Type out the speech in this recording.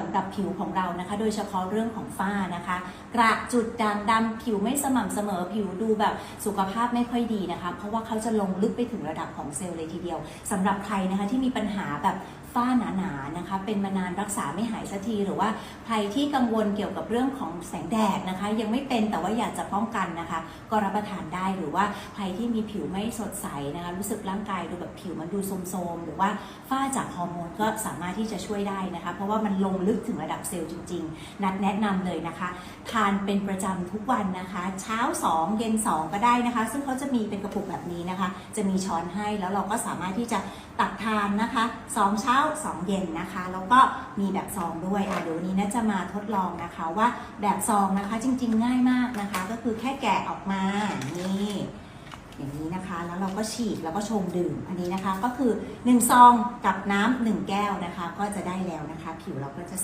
สำหรับผิวของเรานะคะ โดยเฉพาะเรื่องของฝ้านะคะ กระจุดด่างดำผิวไม่สม่ำเสมอผิวดูแบบสุขภาพไม่ค่อยดีนะคะ เพราะว่าเขาจะลงลึกไปถึงระดับของเซลล์เลยทีเดียวสำหรับใครนะคะที่มีปัญหาแบบ ฝ้าหนาๆนะคะ เป็นมานานรักษาไม่หายสักที หรือว่าใครที่กังวลเกี่ยวกับเรื่องของแสงแดดนะคะ ยังไม่เป็นแต่ว่าอยากจะป้องกันนะคะ ก็รับประทานได้หรือว่าใครที่มีผิวไม่สดใสนะคะรู้สึกร่างกายดูแบบผิวมันดูโทรมๆหรือว่าฝ้าจากฮอร์โมนก็สามารถที่จะช่วยได้นะคะ เพราะว่ามันลงลึกถึงระดับเซลล์จริง ๆ นัดแนะนำเลยนะคะ ทานเป็นประจำทุกวันนะคะ เช้า 2 เย็น 2 ก็ได้นะคะ ซึ่งเขาจะมีเป็นกระปุกแบบนี้นะคะ จะมีช้อนให้แล้วเราก็สามารถที่จะตักทานนะคะ 2 เช้า 2 เย็นนะคะ แล้วก็มีแบบซองด้วยอะเดี๋ยวนี้นะจะมาทดลองนะคะว่าแบบซองนะคะจริง ๆ ง่ายมากนะคะ ก็คือแค่แกะออกมานี่อย่างนี้นะคะ แล้วเราก็ฉีกแล้วก็ชงดื่มอันนี้นะคะก็คือ 1 ซองกับน้ำ1แก้วนะคะ ก็จะได้แล้วนะคะ ผิวเราก็จะ